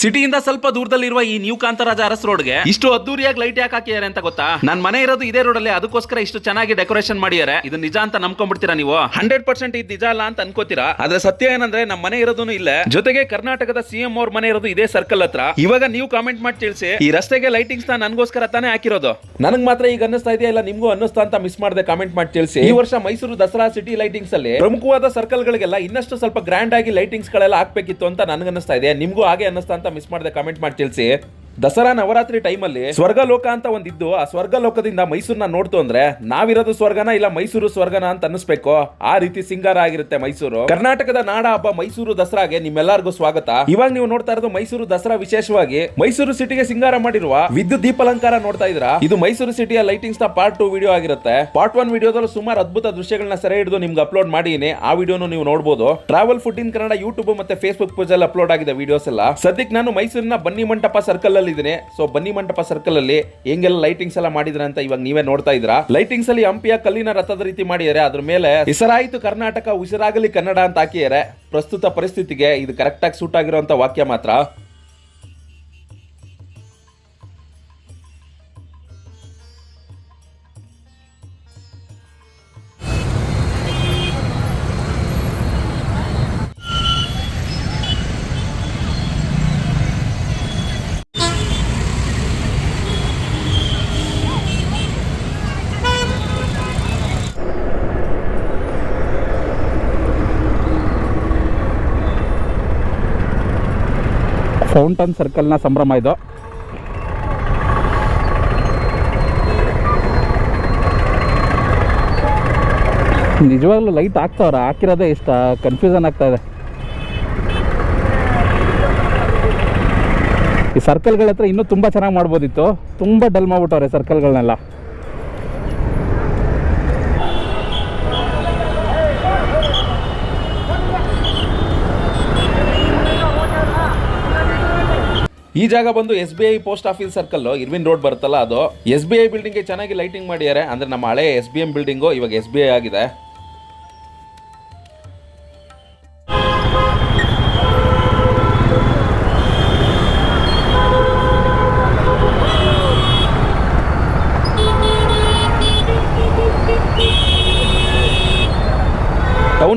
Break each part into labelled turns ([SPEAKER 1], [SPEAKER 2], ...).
[SPEAKER 1] ಸಿಟಿಯಿಂದ ಸ್ವಲ್ಪ ದೂರದಲ್ಲಿರುವ ಈ ನ್ಯೂ ಕಾಂತರಾಜ ಅರಸ್ ರೋಡ್ಗೆ ಇಷ್ಟು ಅದ್ದೂರಿಯಾಗಿ ಲೈಟ್ ಯಾಕೆ ಹಾಕಿದ್ದಾರೆ ಅಂತ ಗೊತ್ತಾ? ನನ್ನ ಮನೆ ಇರೋದು ಇದೇ ರೋಡ್ ಅಲ್ಲಿ ಅದಕ್ಕೋಸ್ಕರ ಇಷ್ಟು ಚೆನ್ನಾಗಿ ಡೆಕೋರೇಷನ್ ಮಾಡಿದ್ದಾರೆ. ಇದು ನಿಜ ಅಂತ ನಂಬ್ಕೊಂಡ್ಬಿಡ್ತೀರಾ ನೀವು? ಹಂಡ್ರೆಡ್ ಪರ್ಸೆಂಟ್ ಇದು ನಿಜ ಅಲ್ಲ ಅಂತ ಅನ್ಕೋತೀರಾ? ಆದ್ರೆ ಸತ್ಯ ಏನಂದ್ರೆ ನಮ್ಮ ಮನೆ ಇರೋದು ಇಲ್ಲ. ಜೊತೆಗೆ ಕರ್ನಾಟಕದ ಸಿಎಂ ಅವ್ರ ಮನೆ ಇರೋದು ಇದೇ ಸರ್ಕಲ್ ಹತ್ರ. ಇವಾಗ ನೀವು ಕಾಮೆಂಟ್ ಮಾಡಿ ತಿಳಿಸಿ, ಈ ರಸ್ತೆಗೆ ಲೈಟಿಂಗ್ಸ್ನ ನನ್ಗೋಸ್ಕರ ತಾನೇ ಹಾಕಿರೋದು? ನನಗ್ ಮಾತ್ರ ಈಗ ಅನ್ನಿಸ್ತಾ ಇದೆಯಾ ಇಲ್ಲ, ನಿಮ್ಗೂ ಅನ್ನಿಸ್ತಾ ಅಂತ ಮಿಸ್ ಮಾಡದೆ ಕಾಮೆಂಟ್ ಮಾಡಿ ತಿಳಿಸಿ. ಈ ವರ್ಷ ಮೈಸೂರು ದಸರಾ ಸಿಟಿ ಲೈಟಿಂಗ್ಸ್ ಅಲ್ಲಿ ಪ್ರಮುಖವಾದ ಸರ್ಕಲ್ ಗಳಿಗೆಲ್ಲ ಇನ್ನಷ್ಟು ಸ್ವಲ್ಪ ಗ್ರ್ಯಾಂಡ್ ಆಗಿ ಲೈಟಿಂಗ್ಸ್ ಗಳೆಲ್ಲ ಹಾಕ್ಬೇಕಿತ್ತು ಅಂತ ನನಗೆ ಅನ್ನಿಸ್ತಾ ಇದೆ ನಿಮ್ಗೂ ಹಾಗೆ ಅನ್ನಿಸ್ತಾ ಅಂತ ಮಿಸ್ ಮಾಡದೆ ಕಮೆಂಟ್ ಮಾಡಿ ತಿಳಿಸಿ. ದಸರಾ ನವರಾತ್ರಿ ಟೈಮಲ್ಲಿ ಸ್ವರ್ಗ ಲೋಕ ಅಂತ ಒಂದಿದ್ದು ಆ ಸ್ವರ್ಗ ಲೋಕದಿಂದ ಮೈಸೂರನ್ನ ನೋಡ್ತು ಅಂದ್ರೆ ನಾವಿರೋದು ಸ್ವರ್ಗನ ಇಲ್ಲ ಮೈಸೂರು ಸ್ವರ್ಗನ ಅಂತ ಅನ್ನಿಸ್ಬೇಕು. ಆ ರೀತಿ ಸಿಂಗಾರ ಆಗಿರುತ್ತೆ ಮೈಸೂರು. ಕರ್ನಾಟಕದ ನಾಡ ಹಬ್ಬ ಮೈಸೂರು ದಸರಾಗೆ ನಿಮ್ಮೆಲ್ಲರಿಗೂ ಸ್ವಾಗತ. ಇವಾಗ ನೀವು ನೋಡ್ತಾ ಇರೋದು ಮೈಸೂರು ದಸರಾ ವಿಶೇಷವಾಗಿ ಮೈಸೂರು ಸಿಟಿಗೆ ಸಿಂಗಾರ ಮಾಡಿರುವ ವಿದ್ಯುತ್ ದೀಪಾಲಂಕಾರ ನೋಡ್ತಾ ಇದ್ರ ಇದು ಮೈಸೂರು ಸಿಟಿಯ ಲೈಟಿಂಗ್ಸ್ನ ಪಾರ್ಟ್ ಟು ವಿಡಿಯೋ ಆಗಿರುತ್ತೆ. ಪಾರ್ಟ್ ಒನ್ ವಿಡಿಯೋದಲ್ಲಿ ಸುಮಾರು ಅದ್ಭುತ ದೃಶ್ಯಗಳನ್ನ ಸೆರೆ ಹಿಡಿದು ನಿಮ್ಗೆ ಅಪ್ಲೋಡ್ ಮಾಡಿದೀನಿ ಆ ವಿಡಿಯೋನು ನೀವು ನೋಡಬಹುದು travel food in Kannada YouTube ಮತ್ತೆ ಫೇಸ್ಬುಕ್ ಪೇಜ್ ಅಲ್ಲಿ ಅಪ್ಲೋಡ್ ಆಗಿದೆ ವಿಡಿಯೋಸ್ ಎಲ್ಲ. ಸದ್ಯಕ್ಕೆ ನಾನು ಮೈಸೂರಿನ ಬನ್ನಿ ಮಂಟಪ ಸರ್ಕಲ್ ಅಲ್ಲಿ ಇದ್ದೀನಿ. ಸೊ ಬನ್ನಿ ಮಂಟಪ ಸರ್ಕಲ್ ಅಲ್ಲಿ ಹೆಂಗೆಲ್ಲ ಲೈಟಿಂಗ್ಸ್ ಎಲ್ಲ ಮಾಡಿದ್ರೆ ಅಂತ ಇವಾಗ ನೀವೇ ನೋಡ್ತಾ ಇದ್ರಾ ಲೈಟಿಂಗ್ಸ್ ಅಲ್ಲಿ ಹಂಪಿಯ ಕಲ್ಲಿನ ರಥದ ರೀತಿ ಮಾಡಿದ್ದಾರೆ. ಅದ್ರ ಮೇಲೆ ಹೆಸರಾಯಿತು ಕರ್ನಾಟಕ, ಉಸಿರಾಗಲಿ ಕನ್ನಡ ಅಂತ ಹಾಕಿದರೆ ಪ್ರಸ್ತುತ ಪರಿಸ್ಥಿತಿಗೆ ಇದು ಕರೆಕ್ಟ್ ಆಗಿ ಸೂಟ್ ಆಗಿರುವಂತ ವಾಕ್ಯ ಮಾತ್ರ.
[SPEAKER 2] ಫೌಂಟನ್ ಸರ್ಕಲ್ನ ಸಂಭ್ರಮ ಇದು. ನಿಜವಾಗ್ಲೂ ಲೈಟ್ ಹಾಕ್ತಾವ್ರ ಹಾಕಿರೋದೇ ಇಷ್ಟ. ಕನ್ಫ್ಯೂಷನ್ ಆಗ್ತಾ ಇದೆ. ಈ ಸರ್ಕಲ್ಗಳ ಹತ್ರ ಇನ್ನೂ ತುಂಬ ಚೆನ್ನಾಗಿ ಮಾಡ್ಬೋದಿತ್ತು. ತುಂಬ ಡಲ್ ಮಾಡ್ಬಿಟ್ಟವ್ರೆ ಸರ್ಕಲ್ಗಳನ್ನೆಲ್ಲ
[SPEAKER 1] ಈ ಜಾಗ ಬಂದು S B I post office circle, Irwin road ಬರುತ್ತಲ್ಲ ಅದು. ಎಸ್ ಬಿ ಐ ಬಿಲ್ಡಿಂಗ್ ಚೆನ್ನಾಗಿ ಲೈಟಿಂಗ್ ಮಾಡಿದ್ದಾರೆ. ಅಂದ್ರೆ ನಮ್ಮ ಹಳೆ ಎಸ್ ಬಿ ಎಂ ಬಿಲ್ಡಿಂಗು ಇವಾಗ ಎಸ್ ಬಿ ಐ ಆಗಿದೆ.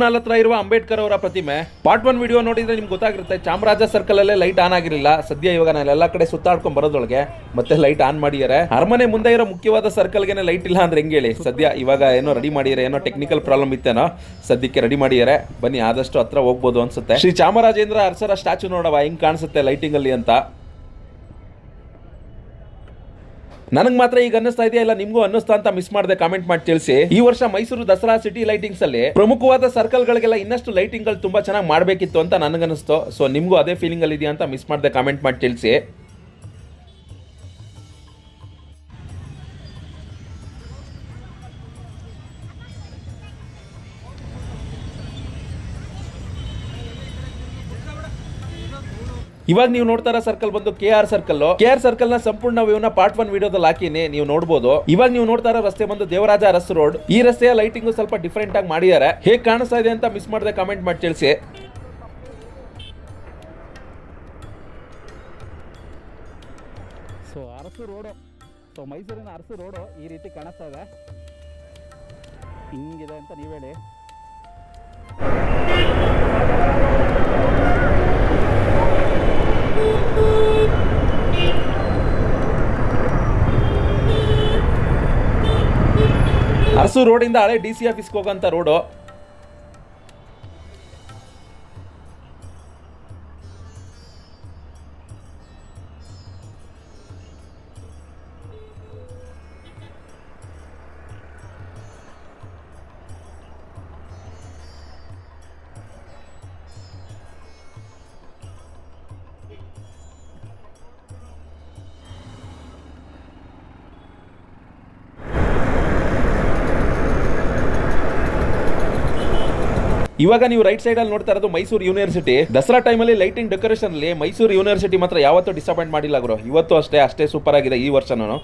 [SPEAKER 1] ಟೌನ್ ಹತ್ರ ಇರುವ ಅಂಬೇಡ್ಕರ್ ಅವರ ಪ್ರತಿಮೆ. ಪಾರ್ಟ್ ಒನ್ ವಿಡಿಯೋ ನೋಡಿದ್ರೆ ನಿಮ್ಗೆ ಗೊತ್ತಾಗಿರುತ್ತೆ, ಚಾಮರಾಜ ಸರ್ಕಲ್ ಅಲ್ಲೇ ಲೈಟ್ ಆನ್ ಆಗಿರಲಿಲ್ಲ. ಸದ್ಯ ಇವಾಗ ನಾನು ಎಲ್ಲಾ ಕಡೆ ಸುತ್ತಾಡ್ಕೊಂಡ್ ಬರೋದೊಳಗೆ ಮತ್ತೆ ಲೈಟ್ ಆನ್ ಮಾಡಿದ್ದಾರೆ. ಅರಮನೆ ಮುಂದೆ ಇರೋ ಮುಖ್ಯವಾದ ಸರ್ಕಲ್ಗೆ ಲೈಟ್ ಇಲ್ಲ ಅಂದ್ರೆ ಹೆಂಗೆ ಹೇಳಿ? ಸದ್ಯ ಇವಾಗ ಏನೋ ರೆಡಿ ಮಾಡಿದ್ದಾರೆ, ಏನೋ ಟೆಕ್ನಿಕಲ್ ಪ್ರಾಬ್ಲಮ್ ಇತ್ತೇನೋ? ಸದ್ಯಕ್ಕೆ ರೆಡಿ ಮಾಡಿದ್ದಾರೆ. ಬನ್ನಿ, ಆದಷ್ಟು ಹತ್ರ ಹೋಗ್ಬೋದು ಅನ್ಸುತ್ತೆ. ಶ್ರೀ ಚಾಮರಾಜೇಂದ್ರ ಅರಸರ ಸ್ಟ್ಯಾಚು ನೋಡವ ಹೆಂಗ್ ಕಾಣಿಸುತ್ತೆ ಲೈಟಿಂಗ್ ಅಲ್ಲಿ ಅಂತ. ನನಗೆ ಮಾತ್ರ ಈಗ ಅನ್ನಿಸ್ತಾ ಇದೆಯಾ ಇಲ್ಲ, ನಿಮಗೂ ಅನ್ನಿಸ್ತಾ ಅಂತ ಮಿಸ್ ಮಾಡದೆ ಕಾಮೆಂಟ್ ಮಾಡಿ ತಿಳಿಸಿ. ಈ ವರ್ಷ ಮೈಸೂರು ದಸರಾ ಸಿಟಿ ಲೈಟಿಂಗ್ಸ್ ಅಲ್ಲಿ ಪ್ರಮುಖವಾದ ಸರ್ಕಲ್ ಗಳಿಗೆಲ್ಲ ಇನ್ನಷ್ಟು ಲೈಟಿಂಗ್ಗಳು ತುಂಬಾ ಚೆನ್ನಾಗಿ ಮಾಡಬೇಕಿತ್ತು ಅಂತ ನನಗನ್ನಿಸ್ತು. ಸೊ ನಿಮ್ಗೂ ಅದೇ ಫೀಲಿಂಗ್ ಅಲ್ಲಿ ಇದೆಯಾ ಅಂತ ಮಿಸ್ ಮಾಡದೆ ಕಾಮೆಂಟ್ ಮಾಡಿ ತಿಳಿಸಿ. ಇವಾಗ ನೀವು ನೋಡ್ತಾರ ಸರ್ಕಲ್ ಬಂದು K R circle K R ಸರ್ಕಲ್ನ ಸಂಪೂರ್ಣ ವ್ಯೂನ ಪಾರ್ಟ್ ಒನ್ ವಿಡಿಯೋದಲ್ಲಿ ಹಾಕಿನಿ, ನೀವು ನೋಡಬಹುದು ಇವಾಗ ನೀವು ನೋಡ್ತಾರ ರಸ್ತೆ ಬಂದು ದೇವರಾಜ ಅರಸ್ ರೋಡ್ ಈ ರಸ್ತೆಯ ಲೈಟಿಂಗ್ ಸ್ವಲ್ಪ ಡಿಫ್ರೆಂಟ್ ಆಗಿ ಮಾಡಿದ್ದಾರೆ ಹೇಗೆ ಕಾಣಿಸ್ತಾ ಇದೆ ಅಂತ ಮಿಸ್ ಮಾಡದೆ ಕಾಮೆಂಟ್ ಮಾಡಿ ತಿಳಿಸಿ.
[SPEAKER 2] ಸೊ ಅರಸು ರೋಡು ಸೊ ಮೈಸೂರಿನ ಅರಸು ರೋಡು ಈ ರೀತಿ ಕಾಣಿಸ್ತಾ ಇದೆ. ಹಿಂಗಿದೆ ಅಂತ ನೀವು ಹೇಳಿ.
[SPEAKER 1] ಅರಸು ರೋಡಿಂದ ಹಳೆ ಡಿ ಸಿ ಆಫೀಸ್ಗೆ ಹೋಗೋಂಥ ರೋಡು. ಇವಾಗ ನೀವು ರೈಟ್ ಸೈಡ್ ಅಲ್ಲಿ ನೋಡ್ತಾ ಇರೋದು ಮೈಸೂರು ಯೂನಿವರ್ಸಿಟಿ ದಸರಾ ಟೈಮಲ್ಲಿ ಲೈಟಿಂಗ್ ಡೆಕೋರೇಷನ್ ಅಲ್ಲಿ ಮೈಸೂರು ಯೂನಿವರ್ಸಿಟಿ ಮಾತ್ರ ಯಾವತ್ತೂ ಡಿಸಪಾಯಿಂಟ್ ಮಾಡಿಲ್ಲ ಗುರು. ಇವತ್ತು ಅಷ್ಟೇ ಅಷ್ಟೇ ಸೂಪರ್ ಆಗಿದೆ ಈ ವರ್ಷನೂ.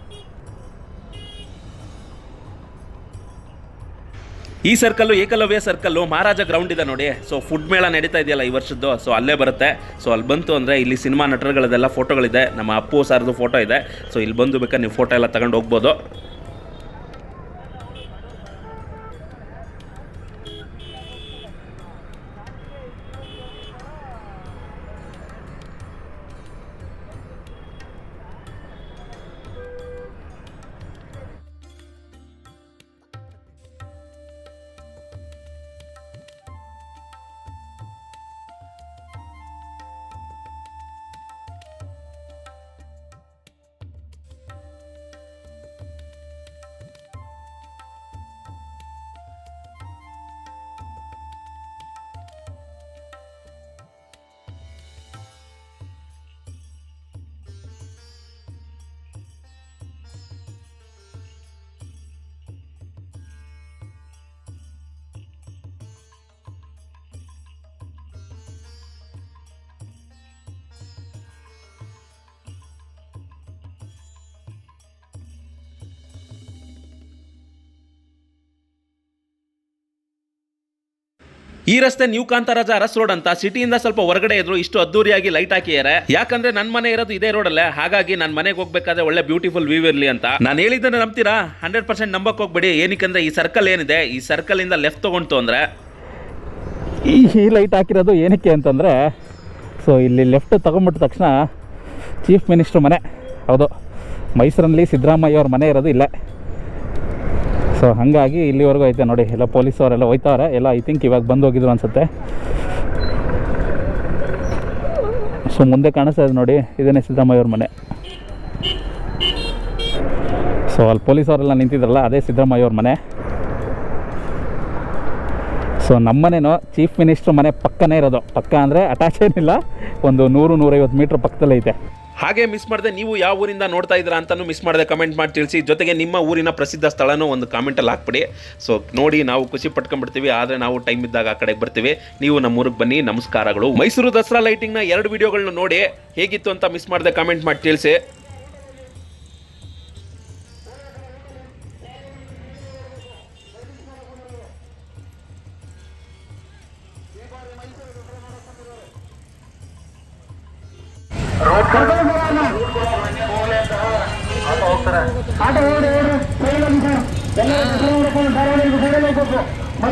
[SPEAKER 1] ಈ circle Ekalavya circle Maharaja ground ಇದೆ ನೋಡಿ. ಸೊ ಫುಡ್ ಮೇಳ ನಡೀತಾ ಇದೆಯಲ್ಲ ಈ ವರ್ಷದ್ದು. ಸೊ ಅಲ್ಲೇ ಬರುತ್ತೆ. ಸೊ ಅಲ್ಲಿ ಬಂತು ಅಂದರೆ ಇಲ್ಲಿ ಸಿನಿಮಾ ನಟರುಗಳದೆಲ್ಲ ಫೋಟೋಗಳಿದೆ ನಮ್ಮ ಅಪ್ಪು ಸಾರದು ಫೋಟೋ ಇದೆ. ಸೊ ಇಲ್ಲಿ ಬಂದು ಬೇಕಾದ್ರೆ ನೀವು ಫೋಟೋ ಎಲ್ಲ ತಗೊಂಡು ಹೋಗ್ಬೋದು. ಈ ರಸ್ತೆ ನ್ಯೂ ಕಾಂತರಾಜ ಅರಸ್ ರೋಡ್ ಅಂತ ಸಿಟಿಯಿಂದ ಸ್ವಲ್ಪ ಹೊರಗಡೆ ಇದ್ರು ಇಷ್ಟು ಅದ್ದೂರಿಯಾಗಿ ಲೈಟ್ ಹಾಕಿದ್ದಾರೆ ಯಾಕಂದ್ರೆ ನನ್ನ ಮನೆ ಇರೋದು ಇದೇ ರೋಡಲ್ಲೇ ಹಾಗಾಗಿ ನನ್ನ ಮನೆಗೆ ಹೋಗ್ಬೇಕಾದ್ರೆ ಒಳ್ಳೆ ಬ್ಯೂಟಿಫುಲ್ ವ್ಯೂ ಇರಲಿ ಅಂತ. ನಾನು ಹೇಳಿದ್ದನ್ನ ನಂಬ್ತೀರಾ? ಹಂಡ್ರೆಡ್ ಪರ್ಸೆಂಟ್ ನಂಬಕ್ ಹೋಗ್ಬೇಡಿ. ಏನಕ್ಕಂದ್ರೆ ಈ ಸರ್ಕಲ್ ಏನಿದೆ, ಈ ಸರ್ಕಲ್ ಇಂದ ಲೆಫ್ಟ್ ತಗೊಂಡು ಅಂದ್ರೆ
[SPEAKER 2] ಈ ಲೈಟ್ ಹಾಕಿರೋದು ಏನಕ್ಕೆ ಅಂತಂದ್ರೆ ಸೊ ಇಲ್ಲಿ ಲೆಫ್ಟ್ ತಗೊಂಬಿಟ್ಟ ತಕ್ಷಣ ಚೀಫ್ ಮಿನಿಸ್ಟ್ರ್ ಮನೆ. ಹೌದು. ಮೈಸೂರಲ್ಲಿ ಸಿದ್ದರಾಮಯ್ಯ ಅವ್ರ ಮನೆ ಇರೋದು ಇಲ್ಲೇ. ಸೊ ಹಾಗಾಗಿ ಇಲ್ಲಿವರೆಗೂ ಐತೆ ನೋಡಿ. ಎಲ್ಲ ಪೊಲೀಸ್ ಅವರೆಲ್ಲ ಹೋಯ್ತವ್ರೆ. ಎಲ್ಲ ಐ ಥಿಂಕ್ ಇವಾಗ ಬಂದು ಹೋಗಿದ್ರು ಅನ್ಸುತ್ತೆ. ಸೊ ಮುಂದೆ ಕಾಣಿಸ್ತಾ ಇದೆ ನೋಡಿ. ಇದನ್ನೇ ಸಿದ್ದರಾಮಯ್ಯ ಅವ್ರ ಮನೆ. ಸೊ ಅಲ್ಲಿ ಪೊಲೀಸ್ ಅವರೆಲ್ಲ ನಿಂತಿದ್ರಲ್ಲ, ಅದೇ ಸಿದ್ದರಾಮಯ್ಯ ಅವ್ರ ಮನೆ. ಸೊ ನಮ್ಮನೇನು ಚೀಫ್ ಮಿನಿಸ್ಟ್ರ್ ಮನೆ ಪಕ್ಕನೇ ಇರೋದು. ಪಕ್ಕ ಅಂದರೆ ಅಟ್ಯಾಚ್ ಏನಿಲ್ಲ. ಒಂದು ನೂರು ನೂರೈವತ್ತು ಮೀಟ್ರ್ ಪಕ್ಕದಲ್ಲೇ ಐತೆ.
[SPEAKER 1] ಹಾಗೆ ಮಿಸ್ ಮಾಡದೆ ನೀವು ಯಾವ ಊರಿಂದ ನೋಡ್ತಾ ಇದ್ದೀರಾ ಅಂತಲೂ ಮಿಸ್ ಮಾಡದೆ ಕಮೆಂಟ್ ಮಾಡಿ ತಿಳಿಸಿ. ಜೊತೆಗೆ ನಿಮ್ಮ ಊರಿನ ಪ್ರಸಿದ್ಧ ಸ್ಥಳನೂ ಒಂದು ಕಾಮೆಂಟಲ್ಲಿ ಹಾಕ್ಬಿಡಿ. ಸೊ ನೋಡಿ ನಾವು ಖುಷಿ ಪಟ್ಕೊಂಡ್ಬಿಡ್ತೀವಿ, ಆದರೆ ನಾವು ಟೈಮ್ ಇದ್ದಾಗ ಆ ಕಡೆಗೆ ಬರ್ತೀವಿ. ನೀವು ನಮ್ಮ ಊರಿಗೆ ಬನ್ನಿ, ನಮಸ್ಕಾರಗಳು. ಮೈಸೂರು ದಸರಾ ಲೈಟಿಂಗ್ನ ಎರಡು ವಿಡಿಯೋಗಳನ್ನ ನೋಡಿ ಹೇಗಿತ್ತು ಅಂತ ಮಿಸ್ ಮಾಡದೆ ಕಮೆಂಟ್ ಮಾಡಿ ತಿಳಿಸಿ.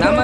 [SPEAKER 3] ನಮ್ಮ